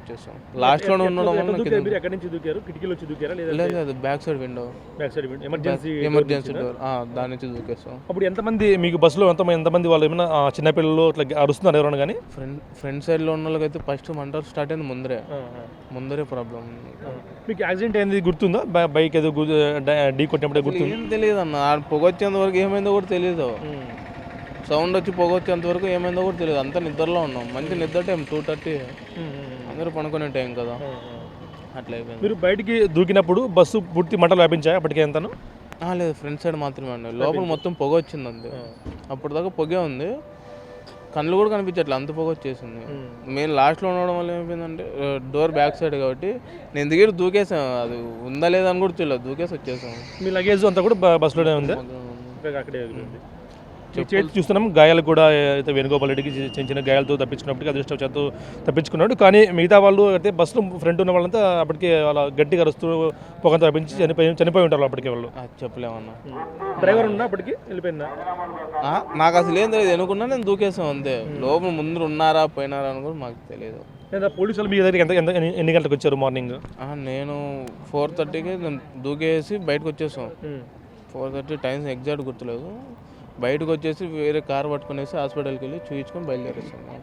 వచ్చేసాం. లాస్ట్లోనే ఉండడం వల్ల మీరు? ఎక్కడి నుంచి దూకారు? కిటికీలు వచ్చి దూకారా? లేదా లేదు back side window back side emergency emergency door దాని నుంచి దూకేస్తాం అప్పుడు ఎంతమంది మీకు బస్సులో ఎంతమంది ఎంతమంది వాళ్ళు ఏమైనా చిన్నపిల్లలు ఇట్లా అరుస్తున్నారు ఎవరైనా కానీ? ఫ్రంట్ ఫ్రంట్ సైడ్లో ఉన్న వాళ్ళకైతే ఫస్ట్ మంటలు స్టార్ట్ అయింది ముందరే. ముందరే ప్రాబ్లం మీకు యాక్సిడెంట్ అయింది గుర్తుందా? బైక్ ఏదో డ- కొట్టినప్పుడే గుర్తుంది? ఏం తెలియదు అన్న ఆ పొగ వచ్చేంత వరకు ఏమైందో కూడా తెలియదు సౌండ్ వచ్చి పొగ వచ్చేంత వరకు ఏమైందో కూడా తెలియదు అంతా నిద్రలో ఉన్నాం. మంచి నిద్ర టైం టూ థర్టీ అందరూ పనుకునే టైం కదా. అట్లా అయిపోయింది. మీరు బయటికి దూకినప్పుడు బస్సు పూర్తి మంటలు వ్యాపించాయి అప్పటికే ఎంతను లేదు ఫ్రంట్ సైడ్ మాత్రమే అండి. లోపల మొత్తం పొగ వచ్చింది అంతే అప్పుడు దాకా పొగే ఉంది. కళ్ళు కూడా కనిపించట్లే అంత పొగ వచ్చేసింది. మేము లాస్ట్లో ఉండడం వల్ల ఏమైందంటే డోర్ బ్యాక్ సైడ్ కాబట్టి నేను దిగి దూకేసాం అది ఉందా లేదా అని కూడా తెలియదు. దూకేసి వచ్చేసాం మీ లగేజ్ అంతా కూడా బస్సులోనే ఉంది? అక్కడే చేతి చూస్తున్నాం. గాయాలు కూడా అయితే వేణుగోపాల్ రెడ్డికి చిన్న చిన్న గాయాలతో తప్పించుకున్నప్పటికీ అదృష్టవశాత్తు తప్పించుకున్నాడు. కానీ మిగతా వాళ్ళు అయితే బస్సులో ఫ్రంట్ ఉన్న వాళ్ళంతా అప్పటికే అలా గట్టిగా అరుస్తూ పొగంతా తప్పించి చనిపోయి చనిపోయి ఉంటారు అప్పటికే వాళ్ళు. చెప్పలేమన్నా. డ్రైవర్ ఉన్నా అప్పటికి వెళ్ళిపోయిందా? ఆ, నాకు అసలు ఏం తెలియదు. ఎనుకున్నా నేను దూకేసాం అంతే. లోపల ముందు ఉన్నారా పోయినారా అని కూడా మాకు తెలియదు. లేదా పోలీసులు మీ దగ్గరికి ఎంత ఎంత ఎన్ని- గంటలకు వచ్చారు మార్నింగ్? నేను ఫోర్ థర్టీకి దూకేసి బయటకు వచ్చేసాం ఫోర్ థర్టీ టైమ్స్ ఎగ్జాక్ట్ గుర్తులేదు. బయటకు వచ్చేసి వేరే కార్ పట్టుకునేసి హాస్పిటల్కి వెళ్ళి చూపించుకొని బయలుదేరేస్తాం